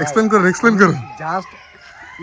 Explain করুন explain করুন just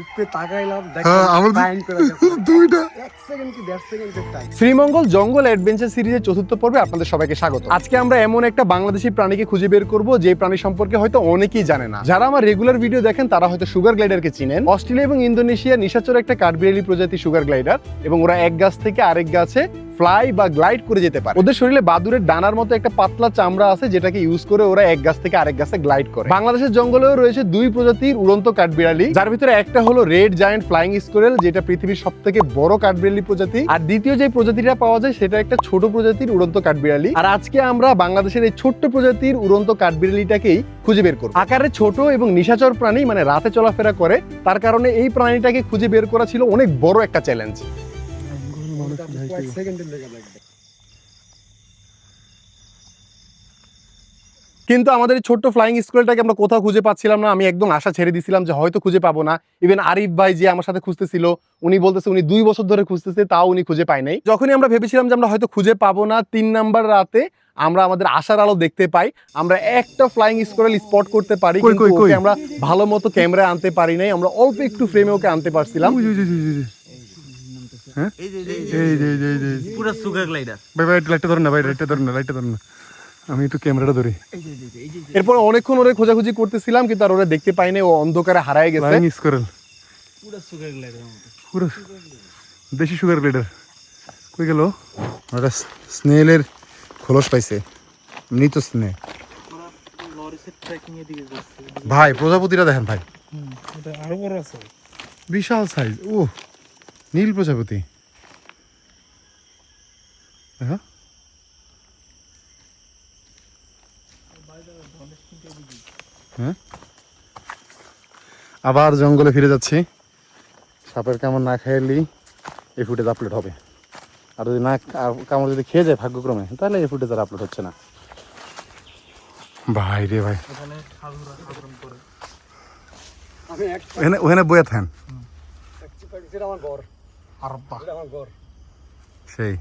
উপরে তাকাইলাম হ্যাঁ আমরা টাইম করে গেছে। দুইটা। এক সেকেন্ড কি দেড় সেকেন্ডের টাইম শ্রীমঙ্গল জঙ্গল অ্যাডভেঞ্চার সিরিজের চতুর্থ পর্বে আপনাদের সবাইকে স্বাগত। আজকে আমরা এমন একটা বাংলাদেশি প্রাণীকে খুঁজে বের করব যে প্রাণী সম্পর্কে হয়তো অনেকেই জানে না। যারা আমার রেগুলার ভিডিও দেখেন তারা হয়তো সুগার গ্লাইডারকে চিনেন। অস্ট্রেলিয়া এবং ইন্দোনেশিয়া নিশাচর একটা কাঠবিড়ালি প্রজাতি সুগার গ্লাইডার এবং ওরা এক গাছ থেকে আরেক গাছে ফ্লাই বা গ্লাইড করে যেতে পারে। ওদের শরীরে বাদুরের ডানার মতো একটা পাতলা চামড়া আছে, যেটাকে ইউজ করে ওরা এক গাছ থেকে আরেক গাছে গ্লাইড করে। বাংলাদেশের জঙ্গলেও রয়েছে দুই প্রজাতির উড়ন্ত কাঠবিড়ালি। যার ভিতরে একটা হলো রেড জায়ান্ট ফ্লাইং স্কোরেল যেটা পৃথিবীর সব থেকে বড় কাঠবিড়ালি প্রজাতি। আর দ্বিতীয় যে প্রজাতিটা পাওয়া যায়, সেটা একটা ছোট প্রজাতির উড়ন্ত কাঠবিড়ালি। আর আজকে আমরা বাংলাদেশের এই ছোট্ট প্রজাতির উড়ন্ত কাঠবিড়ালিটাকেই খুঁজে বের করব। আকারে ছোট এবং নিশাচর প্রাণী মানে রাতে চলাফেরা করে, তার কারণে এই প্রাণীটাকে খুঁজে বের করা ছিল অনেক বড় একটা চ্যালেঞ্জ কয়েক সেকেন্ডের লেগে লাগবে কিন্তু আমাদের এই ছোট্ট ফ্লাইং স্কুলটাকে আমরা কোথাও খুঁজে পাচ্ছিলাম না। আমি একদম আশা ছেড়ে দিছিলাম যে হয়তো খুঁজে পাবো না। ইভেন আরিফ ভাই যে আমার সাথে খুঁজতেছিল উনি বলতেছে উনি দুই বছর ধরে খুঁজতেছে তাও উনি খুঁজে পায় নাই। যখনই আমরা ভেবেছিলাম যে আমরা হয়তো খুঁজে পাবো না তিন নাম্বার রাতে আমরা আমাদের আশার আলো দেখতে পাই। আমরা একটা ফ্লাইং স্কোরেল স্পট করতে পারি কিন্তু আমরা ভালো মতো ক্যামেরা আনতে পারি নাই। আমরা অল্প একটু ফ্রেমে ওকে আনতে পারছিলাম। হ্যাঁ এই যে এই এই যে এই যে পুরো সুগার গ্লাইডার ভাই ভাই লাইটটা ধরুন না ভাই লাইটটা ধরুন না লাইটটা ধরুন না আমি একটু ক্যামেরাটা ধরি এরপর অনেকক্ষণ ওরে খোঁজাখুঁজি করতেছিলাম কিন্তু আর ওরা দেখতে পাই নাই ও অন্ধকারে হারায় গেছে ফ্লাইং স্কোরেল পুরো সুগার গ্লাইডার পুরো দেশি সুগার গ্লেডার কই গেল ওটা স্নেলের খোলস পাইছে মৃত স্নেহ ভাই প্রজাপতিটা দেখেন ভাই আরও বড় আছে বিশাল সাইজ ও নীল প্রজাপতি। দেখো হ্যাঁ? আবার জঙ্গলে ফিরে যাচ্ছি। সাপের কামড় না খাইলি এই ফুটেজ আপলোড হবে। আর যদি না কামড় যদি খেয়ে যায় ভাগ্যক্রমে, তাহলে এই ফুটেজ আর আপলোড হচ্ছে না। ভাই রে ভাই। ওখানে ওখানে বইয়া থাকেন। আমার ঘর। আর বাহ, সেটা আমার ঘর সেই।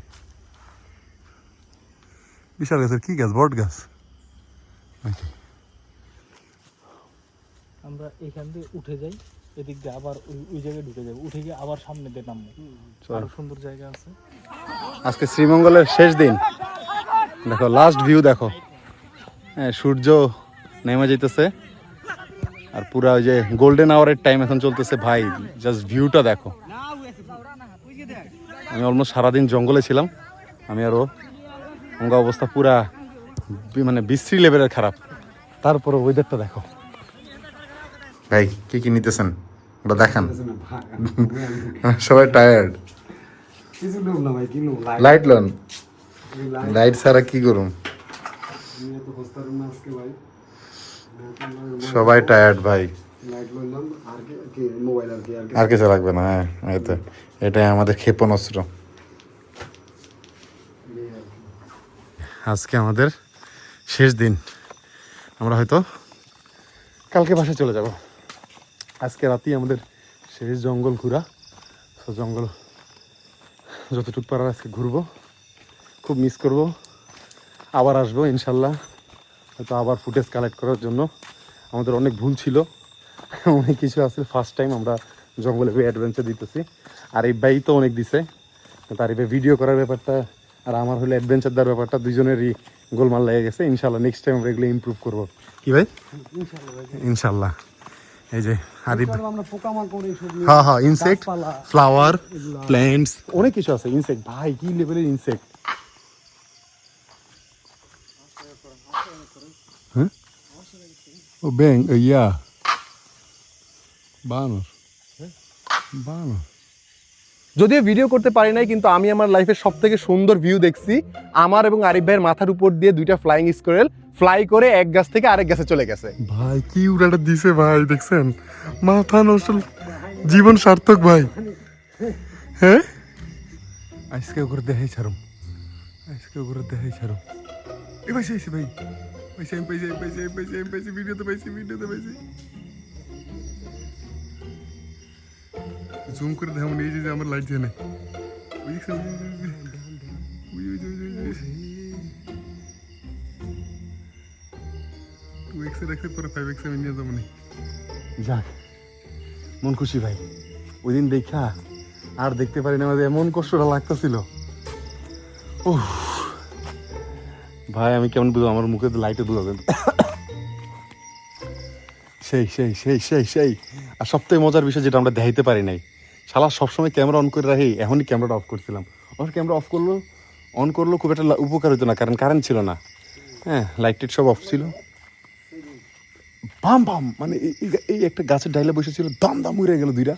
বিশাল গাছের কি গাছ? বট গাছ? আমরা এখান দিয়ে উঠে যাই এদিক দিয়ে আবার ওই ওই জায়গায় ঢুকে যাব। উঠে গিয়ে আবার সামনে দিয়ে নামবো। আরও সুন্দর জায়গা আছে। আজকে শ্রীমঙ্গলের শেষ দিন। দেখো লাস্ট ভিউ দেখো। হ্যাঁ সূর্য নেমে যেতেছে আর পুরা ওই যে গোল্ডেন আওয়ারের টাইম এখন চলতেছে ভাই। জাস্ট ভিউটা দেখো। আমি অলমোস্ট সারাদিন জঙ্গলে ছিলাম। আমি আরও আমার অবস্থা পুরা মানে বিশ্রী লেভেলের খারাপ। তারপরে ওয়েদারটা দেখো। ভাই, কি কি নিতেছেন? ওটা দেখান। সবাই টায়ার্ড লাইট লন। লাইট ছাড়া কি করুম? আমি এত হস্তার না আজকে ভাই সবাই টায়ার্ড ভাই। আর কিছু লাগবে না হ্যাঁ এই এটাই আমাদের ক্ষেপণাস্ত্র। আজকে আমাদের শেষ দিন। আমরা হয়তো কালকে বাসায় চলে যাব। আজকে রাতেই আমাদের শেষ জঙ্গল ঘোরা। তো জঙ্গল, যতটুকু পারার আজকে ঘুরবো, খুব মিস করব। আবার আসব, ইনশাল্লাহ। হয়তো আবার ফুটেজ কালেক্ট করার জন্য। আমাদের অনেক ভুল ছিল। অনেক কিছু আছে। ফার্স্ট টাইম আমরা জঙ্গলে অ্যাডভেঞ্চার দিতেছি। আর এই ভাই তো অনেক দিছে। তার এবার ভিডিও করার ব্যাপারটা আর আমার হলে অ্যাডভেঞ্চার দেওয়ার ব্যাপারটা দুজনেরই গোলমাল লেগে গেছে। ইনশাল্লাহ নেক্সট টাইম আমরা এগুলো ইমপ্রুভ করব। কি ভাই? ইনশাল্লাহ এই যে হ্যাঁ হ্যাঁ ইনসেক্ট ফ্লাওয়ার প্ল্যান্টস অনেক কিছু আছে। ইনসেক্ট ভাই কি লেভেলের ইনসেক্ট হ্যাঁ? ও ব্যাং ইয়া। বানর। বানর। যদিও ভিডিও করতে পারি নাই কিন্তু আমি আমার লাইফের সব থেকে সুন্দর ভিউ দেখছি। আমার এবং আরিফ ভাইয়ের মাথার উপর দিয়ে দুইটা ফ্লাইং স্কোরেল ফ্লাই করে এক গাছ থেকে আরেক গাছে চলে গেছে। ভাই কি উড়াটা দিছে ভাই দেখছেন? মাথা নষ্ট জীবন সার্থক ভাই। হ্যাঁ? আজকে ওগুলো দেখাই ছাড়ুম আজকে ওগুলো দেখাই ছাড়ুম এ পাইছে আইছে ভাই। পাইছে পাইছি পাইছি পাইছি পাইছি ভিডিওতে পাইছি ভিডিওতে পাইছি। জুম করে দেখো নিয়ে যে আমার লাইট জানে যাক, মন খুশি ভাই। ওই দিন দেখা, আর দেখতে পারি না এমন কষ্টটা লাগতেছিল। ভাই, আমি কেমন বুঝব আমার মুখে লাইটে বুঝাবেন সেই সেই সেই সেই সেই। আর সবথেকে মজার বিষয় যেটা আমরা দেখাইতে পারি নাই শালা সবসময় ক্যামেরা অন করে রাখি, এখনই ক্যামেরাটা অফ করছিলাম। ওর ক্যামেরা অফ করল অন করল খুব একটা উপকার হতো না, কারণ কারেন্ট ছিল না। হ্যাঁ লাইট টাইট সব অফ ছিল। বাম বাম মানে এই- একটা গাছের ডাইলে বসেছিল, দাম দাম উড়ে গেল দুইটা।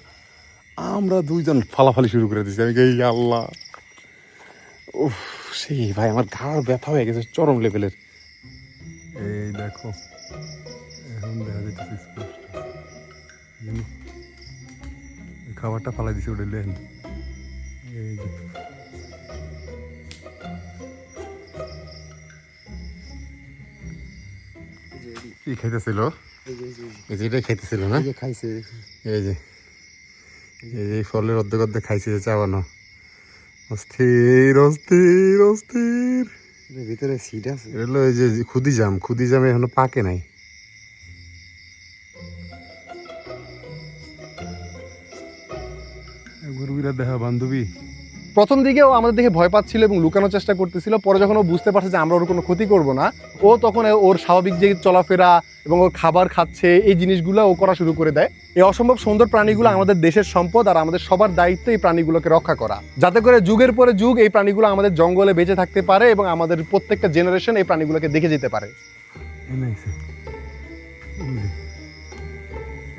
আমরা দুইজন ফালাফালি শুরু করে দিচ্ছি আমি এই আল্লাহ। উফ, সেই ভাই, আমার ঘাড় ব্যথা হয়ে গেছে, চরম লেভেলের এই দেখো, এখন দেখা যাচ্ছে খাবারটা ফালাই দিছে ওটা লেন এই যে। কি খাইতেছিল? এই যে এটাই খাইতেছিল না? খাইছে এই যে এই ফলের অর্ধেক অর্ধেক খাইছে যে চাবানো। অস্থির অস্থির অস্থির। এর ভিতরে সিট আছে। এটা এই যে খুদি জাম খুদি জাম এখনও পাকে নাই। গুরুবিরা দেখা বান্ধবী? প্রথম দিকে ও আমাদের দেখে ভয় পাচ্ছিল এবং লুকানোর চেষ্টা করতেছিল। পরে যখন ও বুঝতে পারছে যে আমরা ওর কোনো ক্ষতি করব না ও তখন ওর স্বাভাবিক যে চলাফেরা এবং ওর খাবার খাচ্ছে এই জিনিসগুলো ও করা শুরু করে দেয়। এই অসম্ভব সুন্দর প্রাণীগুলো আমাদের দেশের সম্পদ আর আমাদের সবার দায়িত্ব এই প্রাণীগুলোকে রক্ষা করা। যাতে করে যুগের পরে যুগ এই প্রাণীগুলো আমাদের জঙ্গলে বেঁচে থাকতে পারে এবং আমাদের প্রত্যেকটা জেনারেশন এই প্রাণীগুলোকে দেখে যেতে পারে।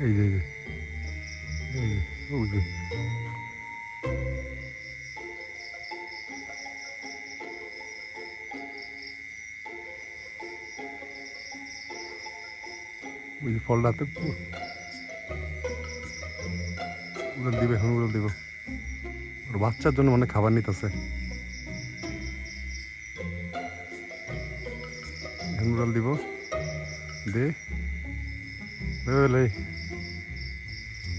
যে এই যে। ওই। ফলটাতে উড়াল দিবে, এখন উড়াল দিব। ওর বাচ্চার জন্য মানে খাবার নিতেছে। এখন উড়াল দিব। দে।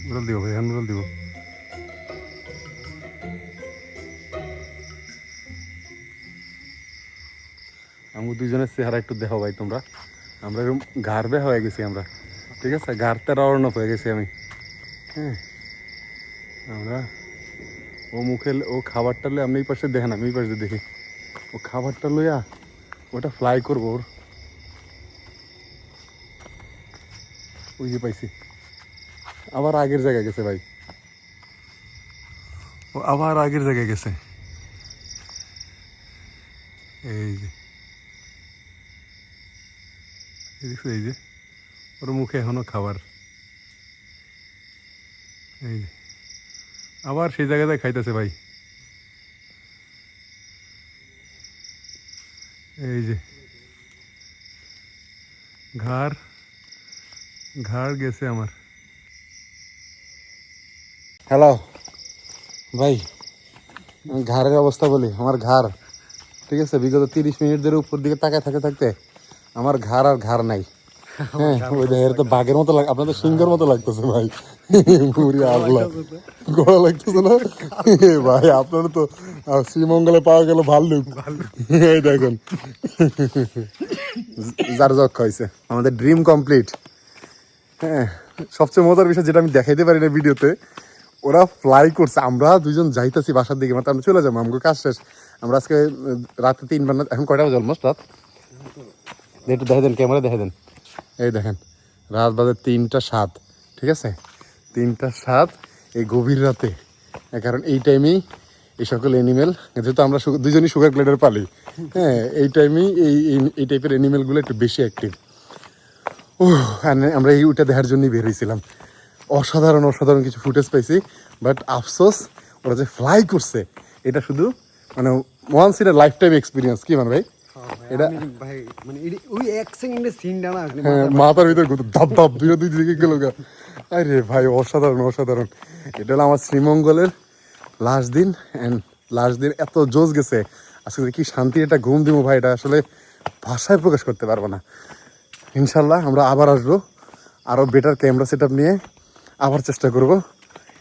উড়াল দিব ভাই, এখন উড়াল দিব। আমাকে দুজনের চেহারা একটু দেখো ভাই তোমরা। আমরা এরকম ঘাড় বে হয়ে গেছি আমরা। ঠিক আছে? ঘাড়তে রওনা হয়ে গেছি আমি। হ্যাঁ? আমরা ও মুখে ও খাবারটা লয়ে আমি এই পাশে দেখেন, আমি এই পাশে দেখি। ও খাবারটা লইয়া ওটা ফ্লাই করব ওর। ওই যে পাইছি। আবার আগের জায়গায় গেছে ভাই। ও আবার আগের জায়গায় গেছে। এই যে এই এই যে, ওর মুখে এখনও খাবার। এই যে, আবার সেই জায়গাতে খাইতেছে ভাই। এই যে, ঘাড় ঘাড় গেছে আমার। হ্যালো, ভাই, ঘাড়ের অবস্থা বলি, আমার ঘাড়। ঠিক আছে, বিগত তিরিশ মিনিট ধরে উপর দিকে তাকায় থাকতে থাকতে আমার ঘাড় আর ঘাড় নাই। হ্যাঁ তো বাঘের মতো লাগ আপনার তো সিংহের মতো লাগতেছে ভাই। মুড়ি আগলা। গলা লাগতেছে না? ভাই আপনার তো শ্রীমঙ্গলে পাওয়া গেল ভাল্লুক। এই দেখুন। যার যক্ষা হয়েছে আমাদের ড্রিম কমপ্লিট। হ্যাঁ সবচেয়ে মজার বিষয় যেটা আমি দেখাইতে পারি না ভিডিওতে ওরা ফ্লাই করছে। আমরা দুজন যাইতেছি বাসার দিকে মানে আমরা চলে যাব আমাকে কাজ শেষ। আমরা আজকে রাতে তিন বান্না এখন কয়টা বাজে অলমোস্ট রাত? একটু দেখে দেন ক্যামেরা দেখে দেন। এই দেখেন, রাত বাজে তিনটা সাত, ঠিক আছে? তিনটা সাত, এই গভীর রাতে। কারণ এই টাইমেই এই সকল অ্যানিমেল যেহেতু আমরা দুজনই সুগার গ্লেডার পালি হ্যাঁ এই টাইমেই এই, এই- টাইপের অ্যানিমেলগুলো একটু বেশি অ্যাক্টিভ ও আমরা এই ওটা দেখার জন্যই বের হয়েছিলাম। অসাধারণ অসাধারণ কিছু ফুটেজ পাইছি বাট আফসোস, ওরা যে ফ্লাই করছে, এটা শুধু মানে once in life time experience কি মানে ভাই? এটা ভাই মানে ওই এক সেকেন্ডের সিনটা না হ্যাঁ মাথার ভিতরে ধাপ ধাপ দুই দুই দিকে গেল গা। আরে ভাই অসাধারণ অসাধারণ। এটা হলো আমার শ্রীমঙ্গলের লাস্ট দিন অ্যান্ড লাস্ট দিন এত জোশ গেছে। আসলে কি শান্তি এটা ঘুম দিব ভাই এটা আসলে ভাষায় প্রকাশ করতে পারব না। ইনশাল্লাহ আমরা আবার আসব। আরও বেটার ক্যামেরা সেট নিয়ে আবার চেষ্টা করব।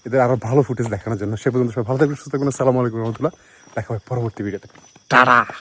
এদের আরও ভালো ফুটেজ দেখানোর জন্য। সে পর্যন্ত সব ভালো থাকবেন সুস্থ থাকবেন। আসসালামু আলাইকুম রহমতুল্লাহ। দেখা হয় পরবর্তী ভিডিওতে টাটা।